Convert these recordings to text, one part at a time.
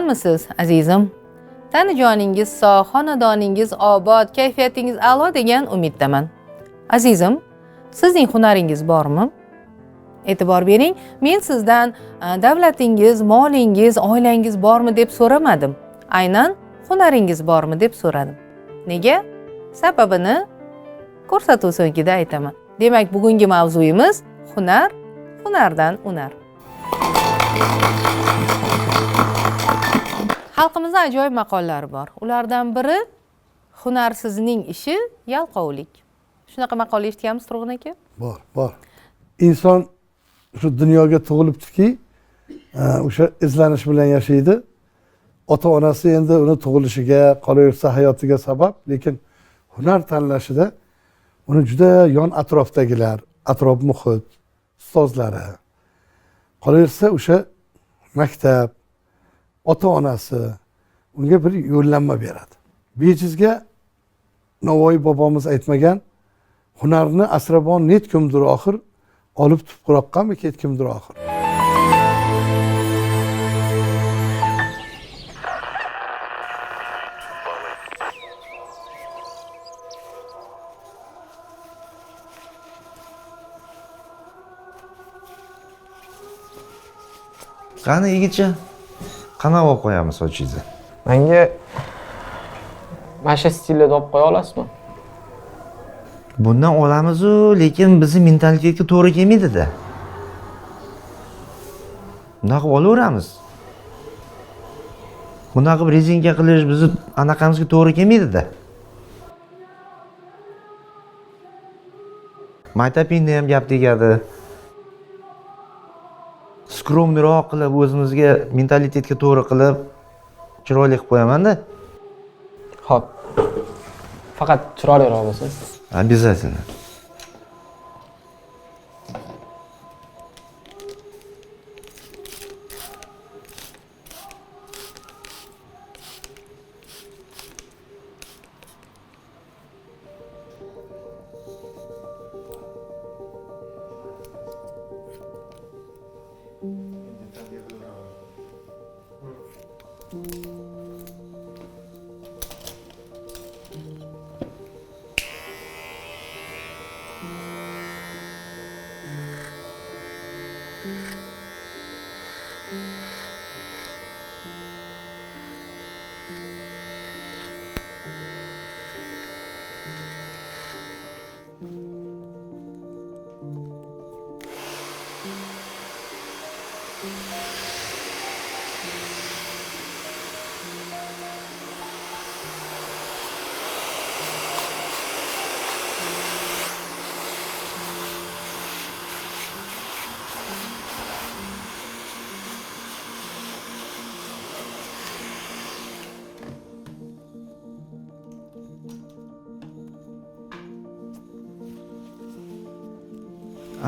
omonmisiz azizim? Tanijoningiz sog' xonadoningiz obod kayfiyatingiz a'lo degan umiddaman. Azizim sizning hunaringiz bormi? E'tibor bering men sizdan davlatingiz molingiz oilangiz bormi deb so'ramadim. Aynan hunaringiz bormi deb so'radim. Nega? Sababini ko'rsatuv so'ngida aytaman. Demak bugungi mavzuyimiz hunar hunardan unar. Xalqimizda ajoyib maqollar bor. Ulardan biri hunarsizning ishi yalqovlik. Shunaqa maqol eshitganmiz turg'un aka? Bor bor. Inson shu dunyoga tug'ilibdiki e, o'sha izlanish bilan yashaydi. Ota onasi endi uni tug'ilishiga qolaversa hayotiga sabab lekin hunar tanlashida uni juda yon atrofdagilar atrof muhit ustozlari qolaversa o'sha maktab ota onasi unga bir yo'llanma beradi. Bejizga navoiy bobomiz aytmagan hunarni asrabon net kimdir oxir olib tuproqqami ketkumdir oxir. Qani yigitcha? Qanaqa olib qo'yamiz sochingizni manga mana shu stilda olib qo'ya olasizmi bundan olamizu lekin bizni mentalitetga to'g'ri kelmaydida bunaqa qilib olaveramiz bunaqa qilib rezinka qilish bizni anaqamizga to'g'ri kelmaydida maytapinda ham gap tegadi skromniroq qilib o'zimizga mentalitetga to'g'ri qilib chiroyli qilib qo'yamanda. Ho'p faqat chiroyliroq bo'lsin. Обязательно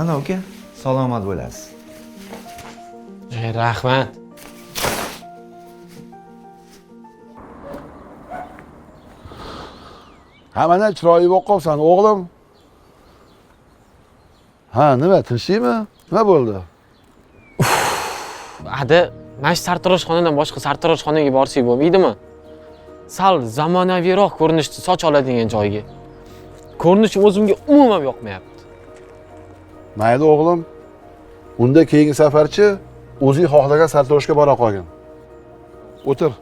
ana uka salomat bo'lasiz. Rahmat. Ha mana chiroyli bo'lib qolibsan o'g'lim. Ha nima tinchlikmi? Nima bo'ldi? Ada mana shu sartaroshxonadan boshqa sartaroshxonaga borsak bo'lmaydimi? Sal zamonaviyroq ko'rinishni soch oladigan joyga. Ko'rinishi o'zimga umuman yoqmayapti mayli o'g'lim unda keyingi safarchi o'zing xohlagan sartaroshga bora qolgin o'tir.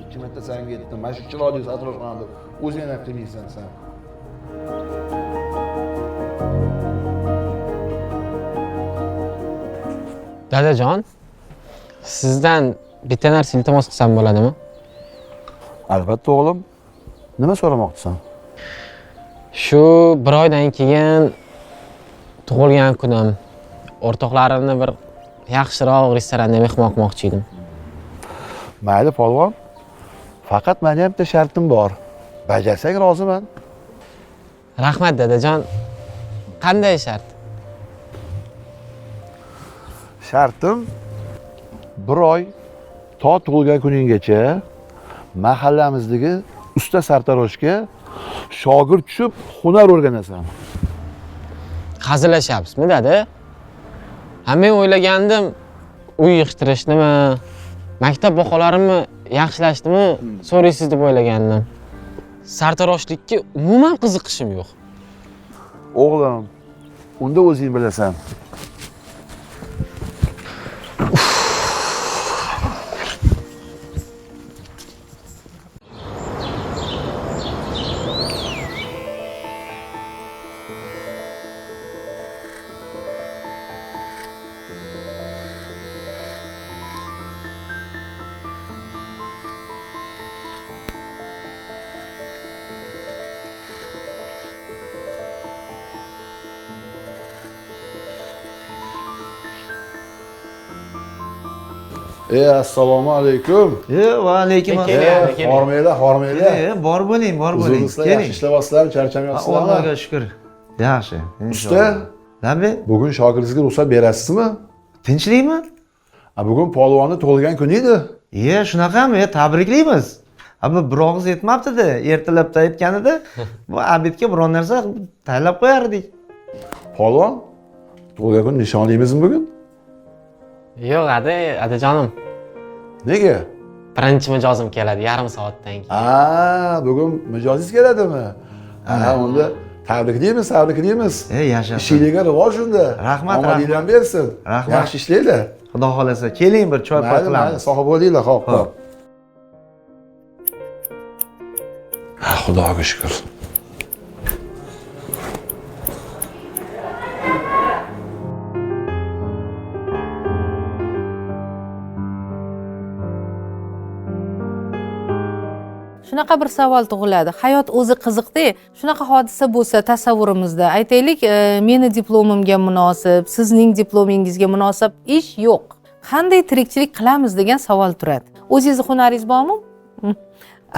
İkki marta sanga aytdim mana shu chiroyli sartaroshxonada. O'zing ham qilmaysan san dadajon sizdan bitta narsa iltimos qilsam bo'ladimi? Albatta o'g'lim. Nima so'ramoqchisan? Shu bir oydan keyin tug'ilgan kunim. O'rtoqlarimni bir yaxshiroq restoranda mehmon qilmoqchi edim. Mayli polvon. Faqat mani ham bitta shartim bor. Bajarsang roziman. Rahmat dadajon. Qanday shart? Shartim bir oy to tug'ilgan kuninggacha mahallamizdagi usta sartaroshga shogird tushib hunar o'rganasan. Hazillashyapsizmi dada ha men o'ylagandim uy yig'ishtirishnimi maktab baholarimni yaxshilashnimi so'raysiz deb o'ylagandim. Sartaroshlikka umuman qiziqishim yo'q. O'g'lim unda o'zing bilasan e assalomu alaykum e va alaykum assalom keling. hormanglar hormanglar E, bor bo'ling bor bo'ling huzuringizda yaxshi ishlayapsizlarmi Ha, charchamayapsizlarmi allohga shukur yaxshi usta nabi bugun shogirdingizga ruxsat berasizmi tinchlikmi A, bugun polvonni tug'ilgan kuni edi e shunaqami e tabriklaymiz ha bu bir og'iz yetmabdida ertalabda aytganida bu abidga biron narsa tayyorlab qo'yardik polvon tug'ilgan kuni nishonlaymizmi bugun yo'q ada adajonim nega? Birinchi mijozim keladi yarim soatdan keyin. A bugun mijozingiz keladimi? Ha unda tabriklaymiz tabriklaymiz e yashasın ishinglarga rivoj unda. Rahmat, omadinglar bersin. Rahmat. yaxshi ishlanglar xudo xohlasa keling bir choy poy qilamiz. sog' bo'linglar ho'p Ho'p. xudoga shukur shunaqa bir savol tug'iladi. Hayot o'zi qiziqda shunaqa hodisa bo'lsa tasavvurimizda aytaylik e, meni diplomimga munosib sizning diplomingizga munosib ish yo'q. Qanday tirikchilik qilamiz degan savol turadi. O'zingizni hunaringiz bormi?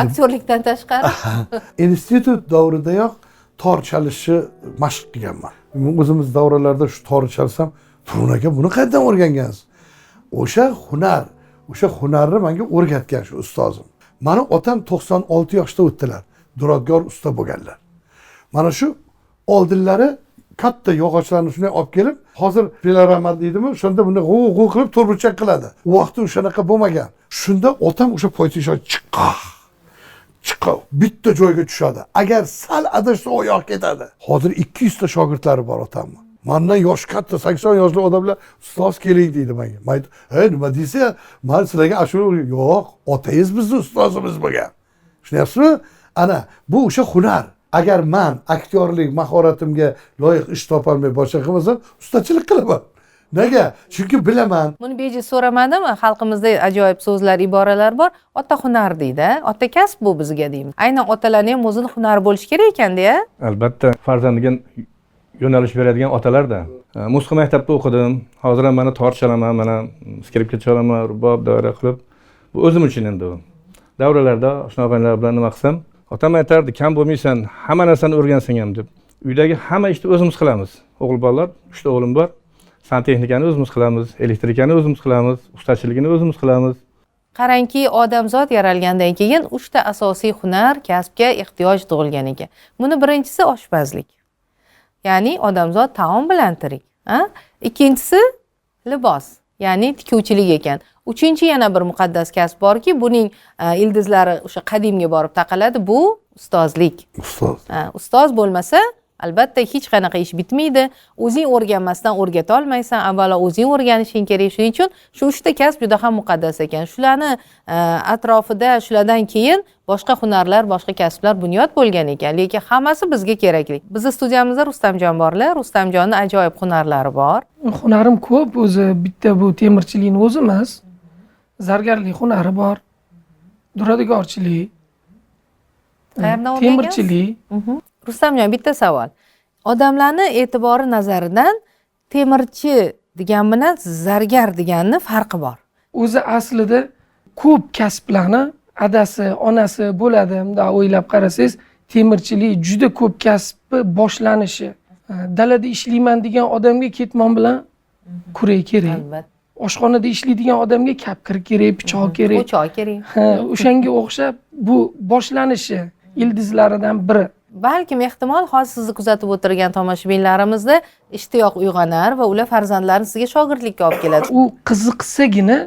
Aktyorlikdan tashqari. Institut davridayoq tor chalishni mashq qilganman o'zimiz davralarda shu torni chalsam turun aka buni qayerdan o'rgangansiz? O'sha hunar o'sha hunarni menga o'rgatgan shu ustozim. Mani otam to'qson olti yoshda o'tdilar. Duradgor usta bo'lganlar. Mana shu oldinlari katta yog'ochlarni shunday olib kelib hozir filaramad deydimi o'shanda bunday g'uv g'uv qilib to'rtburchak qiladi. U vaqtda o'shanaqa bo'lmagan. Shunda otam o'sha poytesho chiqqah chiqib bitta joyga tushadi. Agar sal adashsa oyoq ketadi. Hozir ikki yuzta shogirdlari bor otamni mandan yoshi katta sakson yoshli odamlar ustoz keling deydi man hey nima deysiz man sizlarga ashula o'rgat-" yo'q otangiz bizni ustozimiz bo'lgan tushunyapsizmi? Ana bu o'sha hunar. Agar man aktyorlik mahoratimga loyiq ish topolmay boshqa qilmasam ustachilik qilaman. Nega? Chunki bilaman. Buni bejiz so'ramadimi xalqimizda ajoyib so'zlar iboralar bor. Ota hunar deydi ota kasb bu bizga deymiz. Aynan otalarni ham o'zini hunari bo'lishi kerak ekanda albatta farzandiga yo'nalish beradigan otalarda. E, musiqa maktabida o'qidim. Hozir ham mana tor chalaman mana skripka chalaman rubob doira qilib. Bu o'zim uchun endi u. Davralarda oshna bilan nima qilsam otam aytardi kam bo'lmaysan hamma narsani o'rgansang ham deb. Uydagi hamma ishni o'zimiz qilamiz. O'g'il bolalar uchta o'g'lim bor. Santexnikani o'zimiz qilamiz elektrikani o'zimiz qilamiz ustachiligini o'zimiz qilamiz. Qarangki odamzod yaralgandan keyin uchta asosiy hunar kasbga ehtiyoj tug'ilgan ekan. Buni birinchisi oshpazlik. Ya'ni odamzod taom bilan tirik ikkinchisi libos ya'ni tikuvchilik ekan. Uchinchi yana bir muqaddas kasb borki buning a, ildizlari o'sha qadimga borib taqaladi bu ustozlik. Ustoz. Ustoz bo'lmasa albatta hech qanaqa ish bitmaydi. O'zing o'rganmasdan o'rgatolmaysan avvalo o'zing o'rganishing kerak. Shuning uchun shu uchta kasb juda ham muqaddas ekan. Shularni e, atrofida shulardan keyin boshqa hunarlar boshqa kasblar bunyod bo'lgan ekan. Lekin hammasi bizga kerakli. Bizni studiyamizda rustamjon borlar. Rustamjonni ajoyib hunarlari bor. Hunarim ko'p o'zi bitta bu temirchilikni o'zi emas. Zargarlik hunari bor. Duradgorchilik qayerdan o'rgangansiz? temirchilik. Mhm. rustamjon bitta savol. Odamlarni e'tibori nazaridan temirchi degan bilan zargar deganni farqi bor. O'zi aslida ko'p kasblarni adasi onasi bo'ladi bundoq o'ylab qarasangiz temirchilik juda ko'p kasbni boshlanishi. E, dalada ishlayman degan odamga ketmon bilan kurak kerak. Albatta. Oshxonada ishlaydigan odamga kapkir kerak pichoq kerak. O'choq kerak. Ha, o'shanga o'xshab bu boshlanishi ildizlaridan biri. Balkim ehtimol hozir sizni kuzatib o'tirgan tomoshabinlarimizda ishtiyoq uyg'onar va ular farzandlarini sizga shogirdlikka olib keladi. U qiziqsagina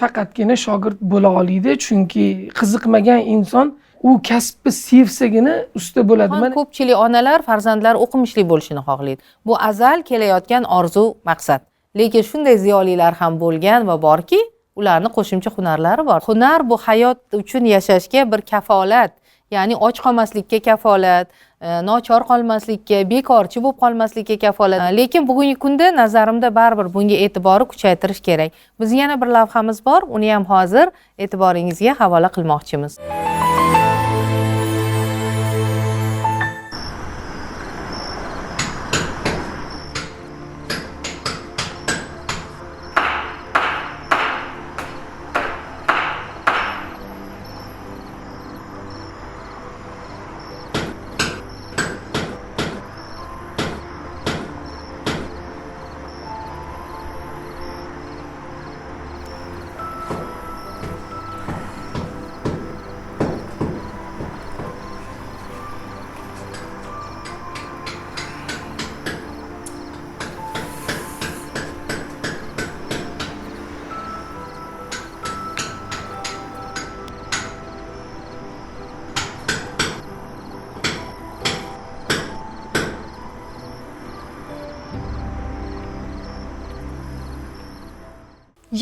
faqatgina shogird bo'la oladi chunki qiziqmagan inson u kasbni sevsagina usta bo'ladi. Mana ko'pchilik onalar farzandlari o'qimishli bo'lishini xohlaydi. Bu azal kelayotgan orzu maqsad. Lekin shunday ziyolilar ham bo'lgan va borki ularni qo'shimcha hunarlari bor. Hunar bu hayot uchun yashashga bir kafolat ya'ni och qolmaslikka kafolat E, nochor qolmaslikka bekorchi bo'lib qolmaslikka kafolat. E, lekin bugungi kunda nazarimda baribir bunga e'tiborni kuchaytirish kerak. Biz yana bir lavhamiz bor. Uni ham hozir e'tiboringizga havola qilmoqchimiz.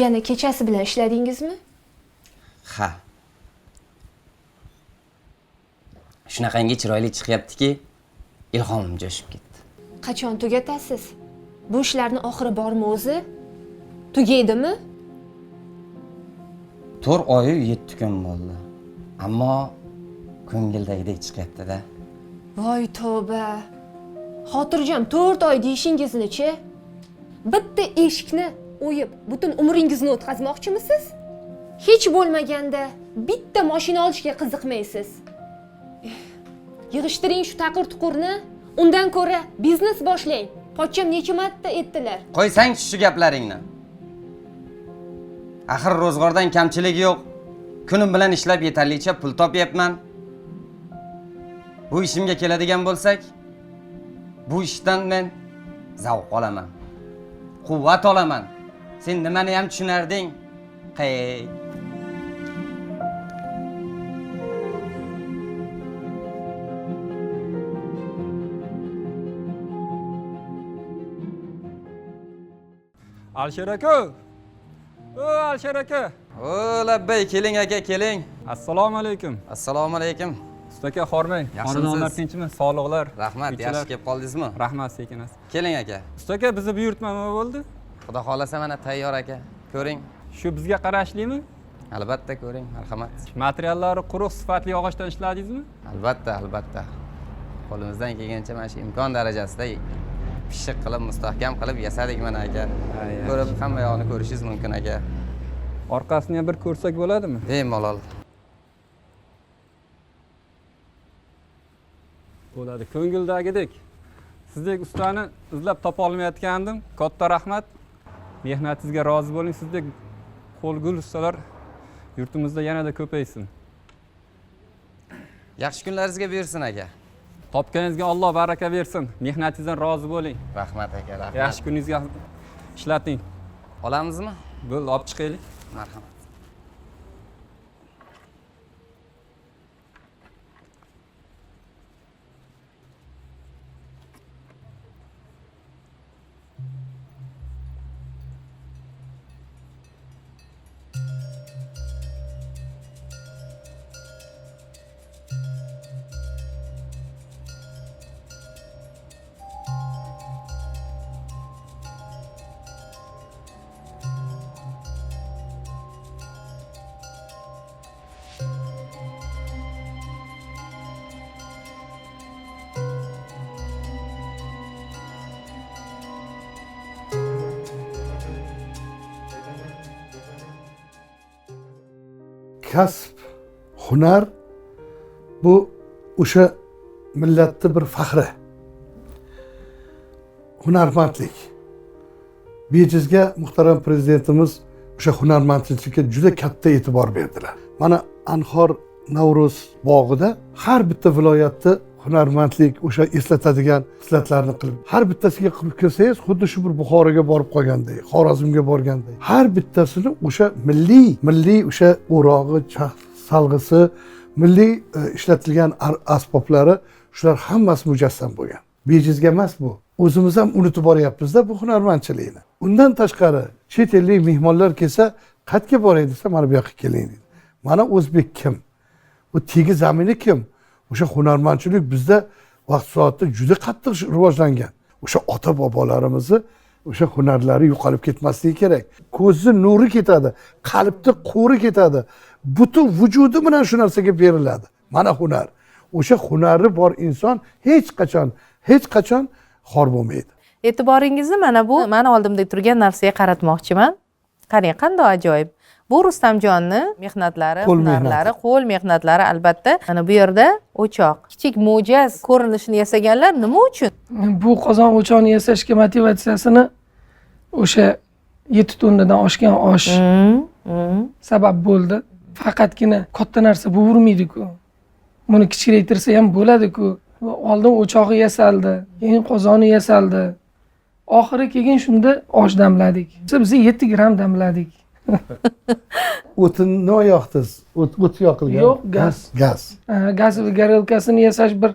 Yana kechasi bilan ishladingizmi? Ha. Shunaqangi chiroyli chiqyaptiki ilhomim jo'shib ketdi. Qachon tugatasiz? Bu ishlarni oxiri bormi o'zi? Tugaydimi? To'rt oyu yetti kun bo'ldi. Ammo ko'ngildagidek chiqyapti-da. Voy tavba. Xotirjam to'rt oy deyishingizni-chi? Bitta eshikni o'yib butun umringizni o'tkazmoqchimisiz? Hech bo'lmaganda bitta mashina olishga qiziqmaysiz. Yig'ishtiring shu taqir tuqurni undan ko'ra biznes boshlang. Pochcham necha marta aytdilar? Qo'ysang shu gaplaringni. Axir ro'zg'ordan kamchilik yo'q. Kunim bilan ishlab yetarlicha pul topyapman. Bu ishimga keladigan bo'lsak bu ishdan men zavq olaman. Quvvat olaman. Sen nimani ham tushunarding qey alisher aka o alisher aka o labbay keling aka keling assalomu alaykum assalomu alaykum usta aka hormang xonadonlar tinchmi sog'liqlar rahmat yaxshi kelib qoldingizmi rahmat sekin keling aka usta aka bizni buyurtma nima bo'ldi xudo xohlasa mana tayyor aka. Ko'ring. Shu bizga qarashlimi? Albatta ko'ring marhamat. Materiallari quruq sifatli yog'ochdan ishladingizmi? Albatta albatta. Qo'limizdan kelgancha mana shu imkon darajasida pishiq qilib mustahkam qilib yasadik mana aka. Ko'rib hamma yog'ini ko'rishingiz mumkin aka. Orqasini ham bir ko'rsak bo'ladimi? Bemalol bo'ladi ko'ngildagidek. Sizdek ustani izlab topa olmayotgandim. Katta rahmat mehnatingizga rozi bo'ling. Sizdek qo'lgul ustalar yurtimizda yanada ko'paysin. Yaxshi kunlaringizga buyursin aka. Topganingizga alloh baraka bersin. Mehnatingizdan rozi bo'ling. Rahmat aka rahmat. Yaxshi kuningizga ishlating. Olamizmi? Bo'ldi olib chiqaylik. Marhamat kasb hunar bu o'sha millatni bir faxri. Hunarmandlik. Bejizga muhtaram prezidentimiz o'sha hunarmandchilikka juda katta e'tibor berdilar. Mana anhor navro'z bog'ida har bitta viloyatni hunarmandlik o'sha eslatadigan xislatlarni qilib har bittasiga qilib kelsangiz xuddi shu bir buxoroga borib qolgandek xorazmga borgandek har bittasini o'sha milliy milliy o'sha o'rog'i salg'isi milliy e, ishlatilgan asboblari shular hammasi mujassam bo'lgan. Bejizga emas bu. O'zimiz ham unutib boryapmizda bu hunarmandchilikni. Undan tashqari chet ellik mehmonlar kelsa qayerga boray desa mana bu yoqqa keling deydi mana o'zbek kim? Bu tegi zamini kim? O'sha hunarmandchilik bizda vaqt soatda juda qattiq rivojlangan. O'sha ota bobolarimizni o'sha hunarlari yo'qolib ketmasligi kerak. Ko'zni nuri ketadi qalbni qo'ri ketadi. Butun vujudi bilan shu narsaga beriladi. Mana hunar. O'sha hunari bor inson hech qachon hech qachon xor bo'lmaydi. E'tiboringizni mana bu mani oldimda turgan narsaga qaratmoqchiman. Qarang qanday ajoyib. Bu rustamjonni mehnatlari hunarlari qo'l mehnatlari albatta. Mana bu yerda o'choq. Kichik mo'jaz ko'rinishini yasaganlar nima uchun? Bu qozon o'choqni yasashga motivatsiyasini o'sha yetti tonnadan oshgan osh Mm, mm. sabab bo'ldi. Faqatgina katta narsa bo'lavermaydiku buni kichiklaytirsa ham bo'ladiku. Oldin o'chog'i yasaldi keyin qozoni yasaldi. Oxiri keyin shunda osh damladik. Biz yetti gramm damladik o'tinni yoqdingiz o't o't yoqilgan. Yo'q, gaz. gaz. Gaz gorelkasini yasash bir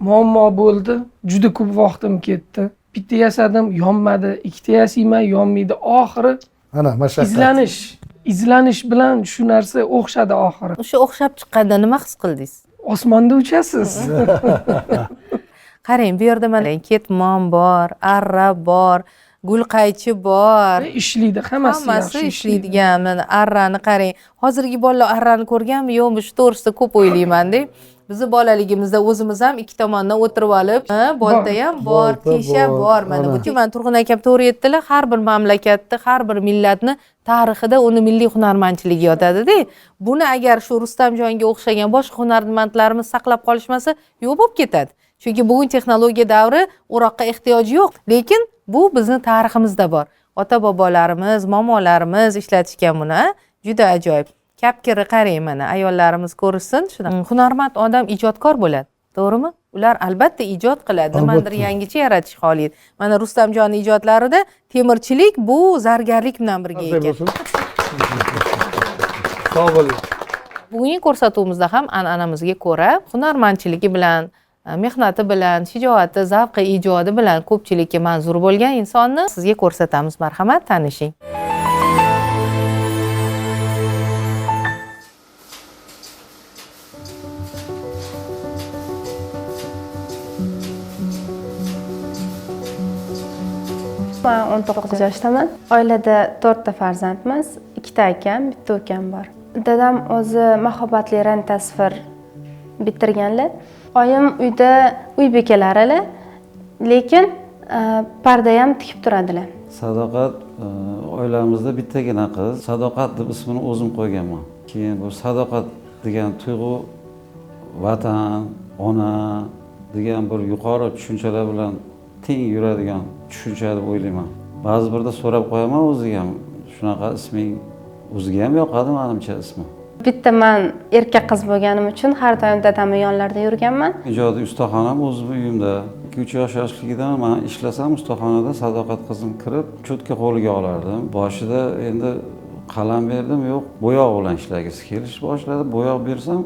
muammo bo'ldi. Juda ko'p vaqtim ketdi. Bitta yasadim yonmadi. Ikkita yasayman yonmaydi. Oxiri mana mashaqqat. izlanish izlanish bilan shu narsa o'xshadi oxiri. O'sha o'xshab chiqqanda nima his qildingiz? Osmonda uchasiz. Qarang bu yerda mana ketmon bor arra bor gulqaychi bor. Ishlaydi hammasi hammasi ishlaydigan mana arrani qarang. Hozirgi bolalar arrani ko'rganmi? Yo'qmi shu to'g'risida ko'p o'ylaymanda bizni bolaligimizda o'zimiz ham ikki tomondan o'tirib olib bolta ham bor tesha bor, bor mana. ana. bu mana turg'un akam to'g'ri aytdilar har bir mamlakatni har bir millatni tarixida uni milliy hunarmandchiligi yotadida buni agar shu rustamjonga o'xshagan boshqa hunarmandlarimiz saqlab qolishmasa yo'q bo'lib ketadi chunki bugun texnologiya davri o'roqqa ehtiyoji yo'q lekin bu bizni tariximizda bor. Ota bobolarimiz momolarimiz ishlatishgan buni juda ajoyib. Kapkirni qarang mana ayollarimiz ko'rishsin shunaqa. Hunarmand odam ijodkor bo'ladi to'g'rimi? Ular albatta ijod qiladi nimanidir yangicha yaratish xohlaydi. Mana rustamjonni ijodlarida temirchilik bu zargarlik bilan birga ekan. sog' bo'ling. Bugungi ko'rsatuvimizda ham an'anamizga ko'ra hunarmandchiligi bilan Э, mehnati bilan shijoati zavqi ijodi bilan ko'pchilikka manzur bo'lgan insonni sizga ko'rsatamiz. Marhamat tanishing. Man o'n to'qqiz yoshdaman. Oilada to'rtta farzandmiz ikkita akam bitta ukam bor. Dadam o'zi mahobatli rang tasvir bitirganlar oyim uyda uy bekalarilar lekin e, parda ham tikib turadilar. Sadoqat e, oilamizda bittagina qiz. Sadoqat deb ismini o'zim qo'yganman. Keyin bu sadoqat degan tuyg'u vatan ona degan bir yuqori tushunchalar bilan teng yuradigan tushuncha deb o'ylayman. Ba'zi birda so'rab qo'yaman o'ziga ham shunaqa isming o'ziga ham yoqadi manimcha ismi. Bitta man erkak qiz bo'lganim uchun har doim dadamni yonlarida yurganman. Ijodiy ustaxonam o'zimni uyimda. Ikki uch yosh yoshligidan man ishlasam ustaxonada sadoqat qizim kirib cho'tka qo'liga olardim. Boshida endi qalam berdim yo'q bo'yoq bilan ishlagisi kelishni boshladi. Bo'yoq bersam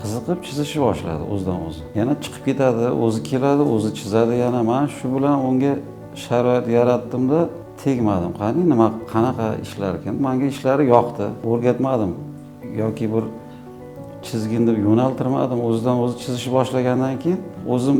qiziqib chizishni boshladi o'zidan o'zi. Yana chiqib ketadi o'zi keladi o'zi chizadi. Yana man shu bilan unga sharoit yaratdimda tegmadim. Qani nima qanaqa ishlar ekan? Manga ishlari yoqdi. O'rgatmadim. Yoki bir chizgin deb yo'naltirmadim o'zidan o'zi chizishni boshlagandan keyin o'zim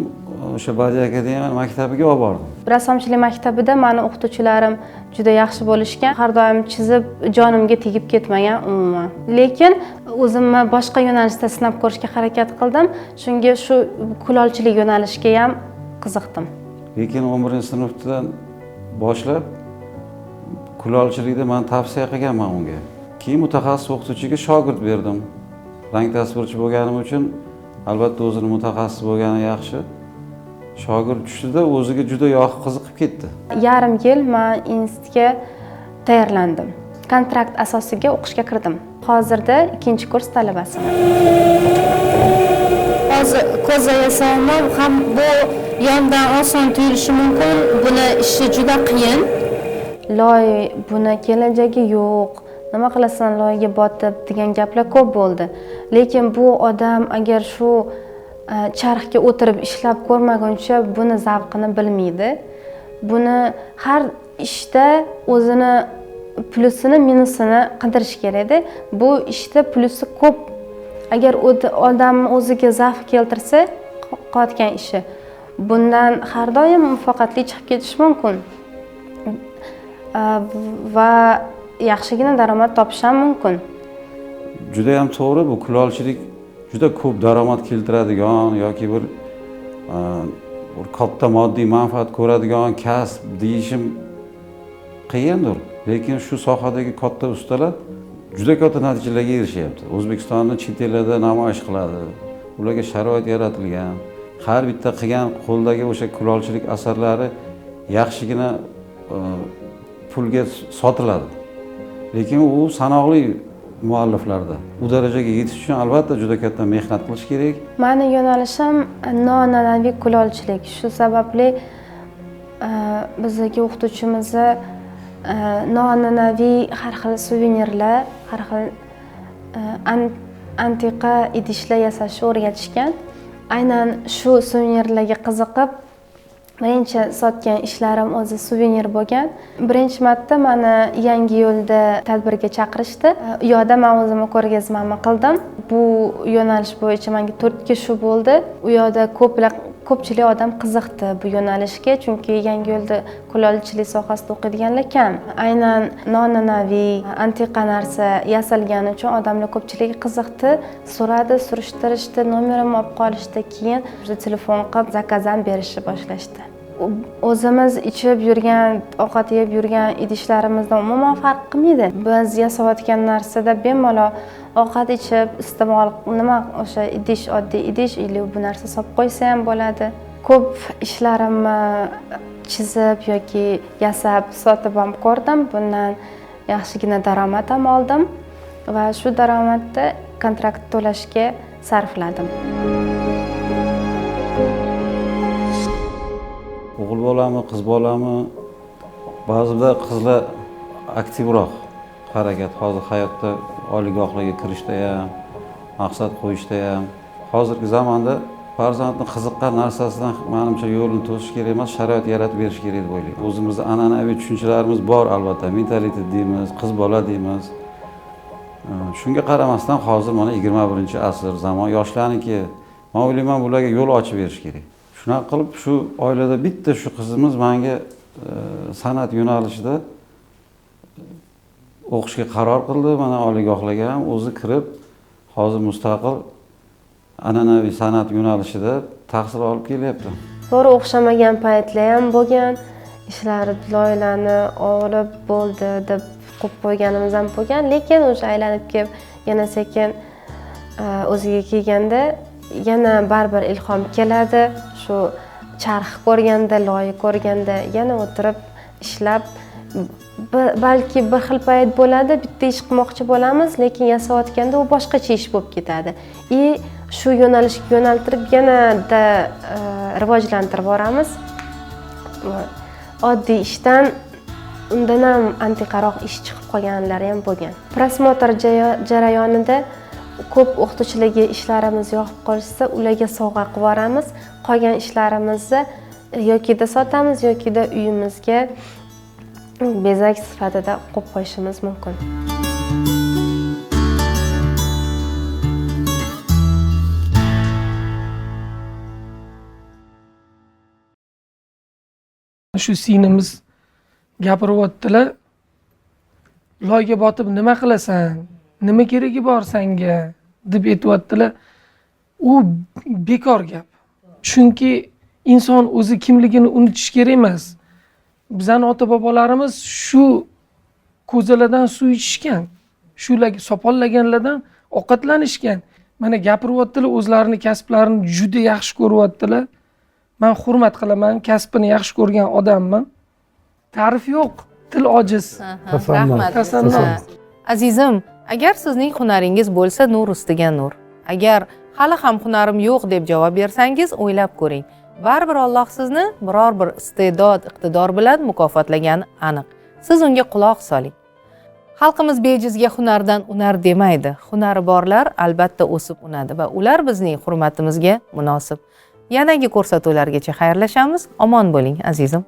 o'sha badiiy akademiya maktabiga olib bordim. Rassomchilik maktabida mani o'qituvchilarim juda yaxshi bo'lishgan. Har doim chizib jonimga tegib ketmagan umuman. Lekin o'zimni boshqa yo'nalishda sinab ko'rishga harakat qildim. Shunga shu kulolchilik yo'nalishiga ham qiziqdim. Lekin o'n birinchi sinfdan boshlab kulolchilikda man tavsiya qilganman unga keyin mutaxassis o'qituvchiga shogird berdim. Rang tasvirchi bo'lganim uchun albatta o'zini mutaxassis bo'lgani yaxshi. Shogird tushdida o'ziga juda yoqib qiziqib ketdi. Yarim yil man institutga tayyorlandim. Kontrakt asosiga o'qishga kirdim. Hozirda ikkinchi kurs talabasiman hozir ko'za yasaman ham bu yondan oson tuyulishi mumkin. Buni ishi juda qiyin. Loy buni kelajagi yo'q nima qilasan loyga botib degan gaplar ko'p bo'ldi. Lekin bu odam agar shu e, charxga o'tirib ishlab ko'rmaguncha buni zavqini bilmaydi. Buni har ishda o'zini plyusini minusini qidirish kerakda. Bu ishda plusi ko'p. Agar o'd- odam o'ziga zavq keltirsa qilayotgan ishi. Bundan har doim muvaffaqiyatli chiqib ketish mumkin. E, va yaxshigina daromad topish ham mumkin. Juda yam to'g'ri bu kulolchilik juda ko'p daromad keltiradigan yoki bir e, bir katta moddiy manfaat ko'radigan kasb deyishim qiyindir. Lekin shu sohadagi katta ustalar juda katta natijalarga erishyapti. O'zbekistonni chet ellarda namoyish qiladi ularga sharoit yaratilgan har bitta qilgan qo'ldagi o'sha kulolchilik asarlari yaxshigina e, pulga sotiladi. Lekin u sanoqli mualliflarda. Bu darajaga yetish uchun albatta juda katta mehnat qilish kerak. Mani yo'nalishim noan'anaviy kulolchilik. Shu sababli e, bizdagi o'qituvchimizni e, noan'anaviy har xil suvenirlar har xil e, antiqa idishlar yasashni o'rgatishgan. Aynan shu suvenirlarga qiziqib birinchi sotgan ishlarim o'zi suvenir bo'lgan. Birinchi marta mani yangi yo'lda tadbirga chaqirishdi. U yoqda man o'zimni ko'rgazmamni qildim. Bu yo'nalish bo'yicha manga to'rtga shu bo'ldi. U yoqda ko'plab ko'pchilik odam qiziqdi bu yo'nalishga chunki yangi yo'lda kulolchilik sohasida o'qiydiganlar kam. Aynan noan'anaviy antiqa narsa yasalgani uchun odamlar ko'pchiligi qiziqdi. So'radi surishtirishdi nomerimni olib qolishdi. Keyin уже telefon qilib zakazam berishni boshlashdi. O'zimiz ichib yurgan ovqat yeb yurgan idishlarimizdan umuman farq qilmaydi. Biz yasayotgan narsada bemalol ovqat ichib iste'mol nima o'sha idish oddiy idish или bu narsa solib qo'ysa ham bo'ladi. Ko'p ishlarimni chizib yoki yasab sotib ham ko'rdim. Bundan yaxshigina daromad ham oldim va shu daromadni kontrakt to'lashga sarfladim. O'g'il bolami qiz bolami ba'zida qizlar aktivroq harakat hozir hayotda oliygohlarga kirishda ham maqsad qo'yishda ham. Hozirgi zamonda farzandni qiziqqan narsasidan manimcha yo'lini to'sish kerak emas sharoit yaratib berish kerak deb o'ylayman. O'zimizni an'anaviy tushunchalarimiz bor albatta. Mentalitet deymiz qiz bola deymiz. Shunga qaramasdan hozir mana yigirma birinchi asr zamon yoshlarniki. Man o'ylayman bularga yo'l ochib berish kerak. Shunaqa qilib shu oilada bitta shu qizimiz manga e, san'at yo'nalishida o'qishga qaror qildi mana oliygohlarga ham o'zi kirib hozir mustaqil an'anaviy san'at yo'nalishida tahsil olib kelyapti. To'g'ri o'xshamagan paytlar ham bo'lgan ishlari loyilani olib bo'ldi deb qo'yib qo'yganimiz ham bo'lgan lekin o'sha aylanib kelib yana sekin e, o'ziga kelganda yana baribir ilhom keladi. Shu charx ko'rganda loyi ko'rganda yana o'tirib ishlab balki bir xil payt bo'ladi bitta ish qilmoqchi bo'lamiz lekin yasayotganda u boshqacha ish bo'lib ketadi. И shu yo'nalishga yo'naltirib yanada e, rivojlantirib boramiz. Oddiy ishdan undan ham antiqaroq ish chiqib qolganlari ham bo'lgan. Prosmotr jarayonida ko'p o'qituvchilarga ishlarimiz yoqib qolsa ularga sovg'a qilib yuboramiz qolgan ishlarimizni yokida sotamiz yokida uyimizga bezak sifatida qo'yib qo'yishimiz mumkin. Shu singlimiz gapiryaptilar. Loyga botib nima qilasan? Nima keragi bor sanga? deb aytyaptilar. U bekor gap. Chunki inson o'zi kimligini unutish kerak emas. Bizani ota bobolarimiz shu ko'zalardan suv ichishgan shularga sopollaganlardan ovqatlanishgan. Mana gapiryaptilar o'zlarini kasblarini juda yaxshi ko'ryaptilar. Man hurmat qilaman kasbini yaxshi ko'rgan odamman. Ta'rif yo'q til ojiz. Tasanno. Ha. azizim agar sizning hunaringiz bo'lsa nur ustiga nur. Agar hali ham hunarim yo'q deb javob bersangiz o'ylab ko'ring baribir olloh sizni biror bir iste'dod iqtidor bilan mukofotlagani aniq. Siz unga quloq soling. Xalqimiz bejizga hunardan unar demaydi. Hunari borlar albatta o'sib unadi va ular bizning hurmatimizga munosib. Yanagi ko'rsatuvlargacha xayrlashamiz. Omon bo'ling azizim.